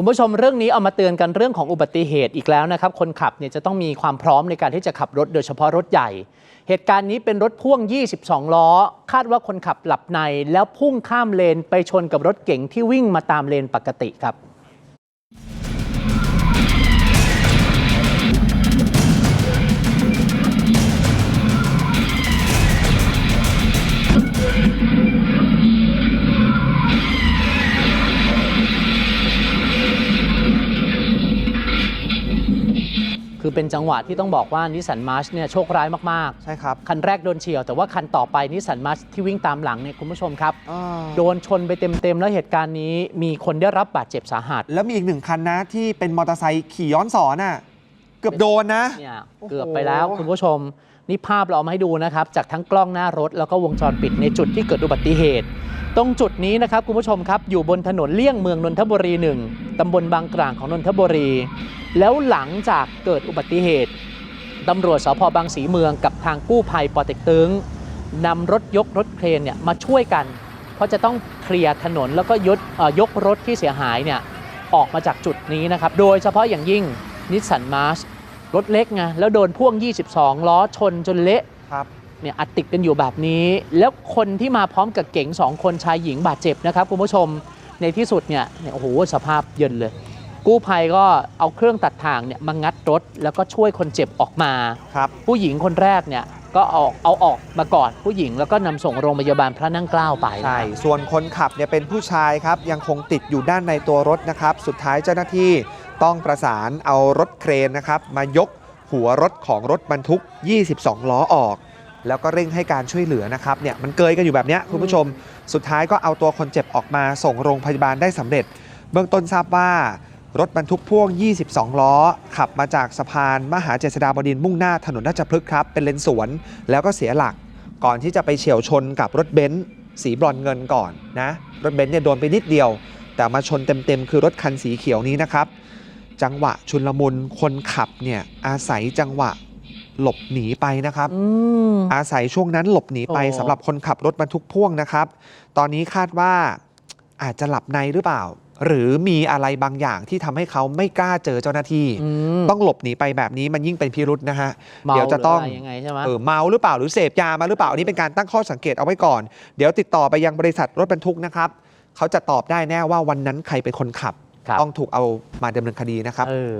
คุณผู้ชมเรื่องนี้เอามาเตือนกันเรื่องของอุบัติเหตุอีกแล้วนะครับ คนขับเนี่ยจะต้องมีความพร้อมในการที่จะขับรถโดยเฉพาะรถใหญ่ เหตุการณ์นี้เป็นรถพ่วง 22 ล้อ คาดว่าคนขับหลับในแล้วพุ่งข้ามเลนไปชนกับรถเก๋งที่วิ่งมาตามเลนปกติครับ คือเป็นจังหวะที่ต้องบอกว่านิสสันมาร์ชเนี่ยโชคร้ายมากใช่ครับๆคันแรกโดนเฉียว แต่ว่าคันต่อไปนิสสันมาร์ชที่วิ่งตามหลังเนี่ยคุณผู้ชมครับ อ่าโดนชนไปเต็มๆ แล้วเหตุการณ์นี้มีคนได้รับบาดเจ็บสาหัสแล้วมีอีกหนึ่งคันนะที่เป็นมอเตอร์ไซค์ขี่ย้อนสอนน่ะ เกือบโดนนะ เนี่ยโอ้โห เกือบไปแล้วคุณผู้ชม นี่ภาพเราเอามาให้ดูนะครับ จากทั้งกล้องหน้ารถ แล้วก็วงจรปิดในจุดที่เกิดอุบัติเหตุ ตรงจุดนี้นะครับคุณผู้ชมครับ อยู่บนถนนเลี่ยงเมืองนนทบุรีหนึ่งตำบลบางกลางของนนทบุรีแล้วหลังจากเกิดอุบัติเหตุตำรวจสพบางสีเมืองกับทางกู้ภัยปอเต็กตึงนำรถยกรถเครนเนี่ยมาช่วยกัน เพราะจะต้องเคลียร์ถนนแล้วก็ยดเอ่อยกรถที่เสียหายเนี่ยออกมาจากจุดนี้นะครับ โดยเฉพาะอย่างยิ่งนิสสันมาร์ชรถเล็กไงแล้วโดนพ่วง 22 ล้อชนจนเละครับเนี่ยอัดติดกันอยู่แบบนี้ แล้วคนที่มาพร้อมกับเก๋งสองคนชายหญิงบาดเจ็บนะครับคุณผู้ชมในที่สุดเนี่ยเนี่ยโอ้โหสภาพเยินเลย กู้ภัยก็เอาเครื่องตัดทางเนี่ยมางัดรถ แล้วก็ช่วยคนเจ็บออกมา ครับผู้หญิงคนแรกเนี่ยก็เอาเอาออกมาก่อนผู้หญิงแล้วก็นำส่งโรงพยาบาลพระนั่งเกล้าไปใช่ส่วนคนขับเนี่ยเป็นผู้ชายครับ ยังคงติดอยู่ด้านในตัวรถนะครับ สุดท้ายเจ้าหน้าที่ต้องประสานเอารถเครนนะครับ มายกหัวรถของรถบรรทุก 22 ล้อออก แล้วก็เร่งให้การช่วยเหลือนะครับเนี่ยมันเกยกันอยู่แบบเนี้ยคุณผู้ชม สุดท้ายก็เอาตัวคนเจ็บออกมาส่งโรงพยาบาลได้สำเร็จ เบื้องต้นทราบว่า รถบรรทุกพ่วง 22 ล้อ ขับมาจากสะพานมหาเจษฎาบดินทร์มุ่งหน้าถนนราชพฤกษ์ครับ เป็นเลนสวน แล้วก็เสียหลัก ก่อนที่จะไปเฉียวชนกับรถเบนซ์สีบรอนซ์เงินก่อนนะ รถเบนซ์เนี่ยโดนไปนิดเดียว แต่มาชนเต็มๆ คือรถคันสีเขียวนี้นะครับ จังหวะชุนลมุนคนขับเนี่ยอาศัยจังหวะหลบหนีไปนะครับอืมอาศัยช่วงนั้นหลบหนีไปโอ้สำหรับคนขับรถบรรทุกพ่วงนะครับ ตอนนี้คาดว่าอาจจะหลับในหรือเปล่า หรือมีอะไรบางอย่างที่ทำให้เขาไม่กล้าเจอเจ้าหน้าที่อืมต้องหลบหนีไปแบบนี้มันยิ่งเป็นพิรุษนะฮะมาเดี๋ยวจะต้องหรืไรยังไงใช่ไหมเออเมาหรือเปล่าหรือเสพยามาหรือเปล่าอันนี้เป็นการตั้งข้อสังเกตเอาไว้ก่อน เดี๋ยวติดต่อไปยังบริษัทรถบรรทุกนะครับเขาจะตอบได้แน่ว่าวันนั้นใครเป็นคนขับ ครับ ต้องถูกเอามาดำเนินคดีนะครับ เออ